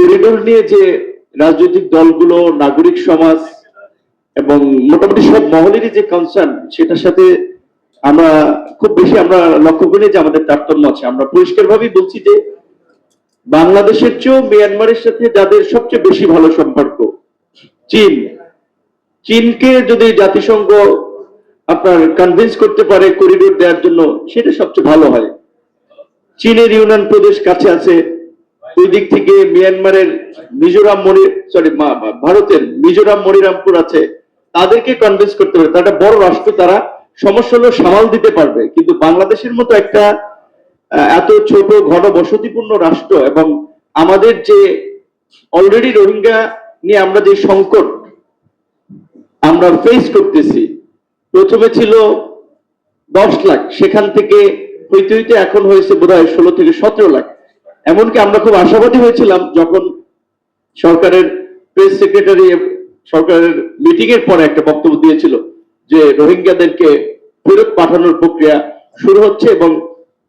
Corridor নিয়ে যে রাজনৈতিক দলগুলো, নাগরিক সমাজ এবং মোটামুটি সব মহলেরই যে কনসার্ন সেটার সাথে আমরা খুব বেশি আমরা লক্ষ্য করি যে আমাদের তারতম্য আছে। আমরা পরিষ্কারভাবেই বলছি যে বাংলাদেশের চেয়েও মিয়ানমারের সাথে যাদের সবচেয়ে বেশি ভালো সম্পর্ক, চীন। চীনকে যদি জাতিসংঘ আপনার কনভিন্স করতে পারে করিডোর দেওয়ার জন্য, সেটা সবচেয়ে ভালো হয়। চীনের ইউনান প্রদেশ কাছে আছে। ওই দিক থেকে মিয়ানমারের মিজোরাম মণি সরি ভারতের মিজোরাম মনিরামপুর আছে, তাদেরকে কনভিন্স করতে পারে তারা বড় রাষ্ট্র, তারা সমস্যা হলো সামাল দিতে পারবে। কিন্তু বাংলাদেশের মতো একটা এত ছোট ঘন বসতিপূর্ণ রাষ্ট্র এবং আমাদের যে অলরেডি রোহিঙ্গা নিয়ে আমরা যে সংকট আমরা ফেস করতেছি, প্রথমে ছিল দশ লাখ, সেখান থেকে হইতে হইতে এখন হয়েছে বোধ হয় ষোলো থেকে সতেরো লাখ। এমনকি আমরা খুব আশাবাদী হয়েছিলাম যখন সরকারের প্রেস সেক্রেটারি সরকারের মিটিং এর পরে একটা বক্তব্য দিয়েছিল যে রোহিঙ্গাদেরকে ফেরত পাঠানোর প্রক্রিয়া শুরু হচ্ছে এবং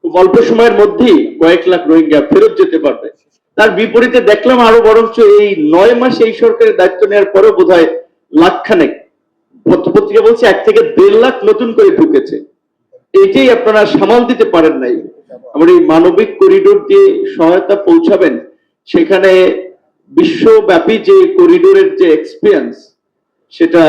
খুব অল্প সময়ের মধ্যেই কয়েক লাখ রোহিঙ্গা ফেরত যেতে পারবে। তার বিপরীতে দেখলাম আরও বরঞ্চ এই নয় মাস এই সরকারের দায়িত্ব নেওয়ার পরেও বোধ হয় লাখখানেক পত্রপত্রিকা বলছে এক থেকে দেড় লাখ নতুন করে ঢুকেছে। এটাই আপনারা সামাল দিতে পারেন নাই। আমার এই মানবিক করিডোর দিয়ে সহায়তা পৌঁছাবেন, সেখানে বিশ্বব্যাপী যে করিডোরের যে এক্সপিরিয়েন্স সেটা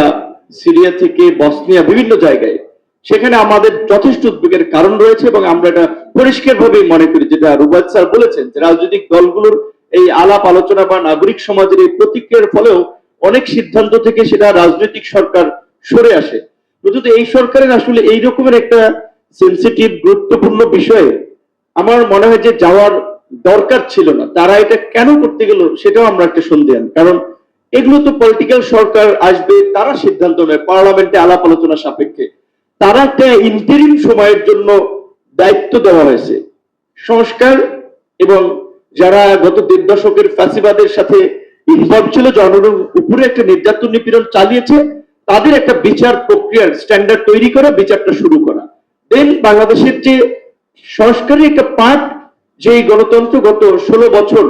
সিরিয়া থেকে বসনিয়া বিভিন্ন জায়গায়, সেখানে আমাদের যথেষ্ট উদ্বেগের কারণ রয়েছে এবং আমরা এটা পরিষ্কারভাবে মনে করি, যেটা রুবাদ স্যার বলেছেন যে রাজনৈতিক দলগুলোর এই আলাপ আলোচনা বা নাগরিক সমাজের এই প্রতিক্রিয়ার ফলেও অনেক সিদ্ধান্ত থেকে সেটা রাজনৈতিক সরকার সরে আসে। কিন্তু এই সরকারের আসলে এই রকমের একটা সেন্সিটিভ গুরুত্বপূর্ণ বিষয়ে আমার মনে হয় যে যাওয়ার দরকার ছিল না। তারা এটা কেন করতে গেল সেটাও আমরা একটা সন্দেহান। কারণ এগুলো তো পলিটিক্যাল সরকার আসবে, তারা সিদ্ধান্ত নেয়, পার্লামেন্টে আলাপ আলোচনা সাপেক্ষে। তারা একটা ইন্টারিম সময়ের জন্য দায়িত্ব দেওয়া হয়েছে। সংস্কার এবং যারা গত দেড় দশকের ফ্যাসিবাদের সাথে ইনভলভ ছিল, জনগণের উপরে একটা নির্যাতন নিপীড়ন চালিয়েছে, তাদের একটা বিচার প্রক্রিয়ার স্ট্যান্ডার্ড তৈরি করা, বিচারটা শুরু করা। দেন বাংলাদেশের যে সংস্কারের একটা পার্ট যে গণতন্ত্র গত ষোলো বছর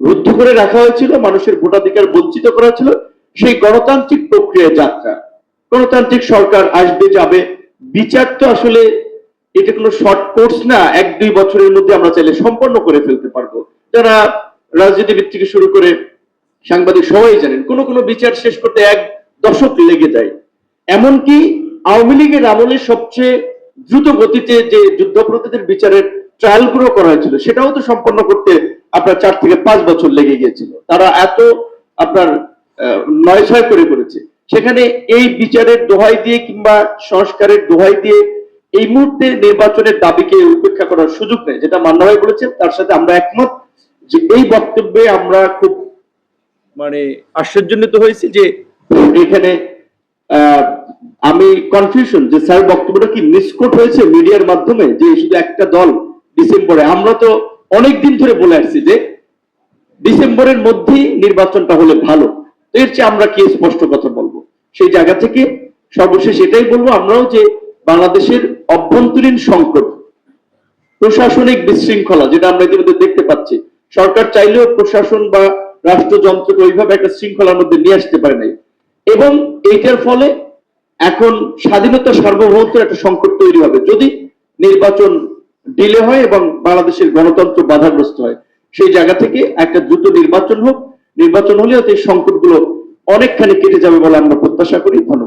রুদ্ধ করে রাখা হয়েছিল, মানুষের ভোটাধিকার বঞ্চিত করা ছিল, সেই গণতান্ত্রিক প্রক্রিয়া যাত্রা। গণতান্ত্রিক সরকার আসবে, যাবে। বিচার তো আসলে এটা কোনো শর্ট কোর্স না, এক দুই বছরের মধ্যে আমরা চাইলে সম্পন্ন করে ফেলতে পারব। যারা রাজনীতিবিদ থেকে শুরু করে সাংবাদিক সবাই জানেন, কোন কোন বিচার শেষ করতে এক দশক লেগে যায়। এমনকি আওয়ামী লীগের আমলে সবচেয়ে দ্রুত গতিতে যে যুদ্ধাপরাধীদের বিচারের ট্রায়ালগুলো করা হয়েছিল, সেটাও তো সম্পন্ন করতে আপনার চার থেকে পাঁচ বছর লেগে গিয়েছিল। তারা এত আপনার নয় ছয় করে করেছে। সেখানে এই বিচারের দোহাই দিয়ে কিংবা সংস্কারের দোহাই দিয়ে এই মুহূর্তে নির্বাচনের দাবিকে উপেক্ষা করার সুযোগ নেই, যেটা মান্না ভাই বলেছেন, তার সাথে আমরা একমত যে এই বক্তব্যে আমরা খুব মানে আশ্চর্যান্বিত হয়েছি যে এখানে আমি কনফিউশন যে স্যার বক্তব্যটা কি মিসকোট হয়েছে মিডিয়ার মাধ্যমে যে শুধু একটা দল ডিসেম্বরে? আমরা তো অনেক দিন ধরে বলে আসছি যে ডিসেম্বরের মধ্যেই নির্বাচনটা হলে ভালো। এর চেয়ে আমরা কি স্পষ্ট কথা বলব? সেই জায়গা থেকে সর্বশেষ এটাই বলব আমরাও যে বাংলাদেশের অভ্যন্তরীণ সংকট, প্রশাসনিক বিশৃঙ্খলা যেটা আমরা ইতিমধ্যে দেখতে পাচ্ছি। সরকার চাইলেও প্রশাসন বা রাষ্ট্রযন্ত্রকে ওইভাবে একটা শৃঙ্খলার মধ্যে নিয়ে আসতে পারে নাই। এবং এইটার ফলে এখন স্বাধীনতা সার্বভৌমত্বের একটা সংকট তৈরি হবে। যদি নির্বাচন ডিলে হয় এবং বাংলাদেশের গণতন্ত্র বাধাগ্রস্ত হয়, সেই জায়গা থেকে একটা দ্রুত নির্বাচন হোক। নির্বাচন হলে হয়তো এই সংকটগুলো অনেকখানি কেটে যাবে বলে আমরা প্রত্যাশা করি। ধন্যবাদ।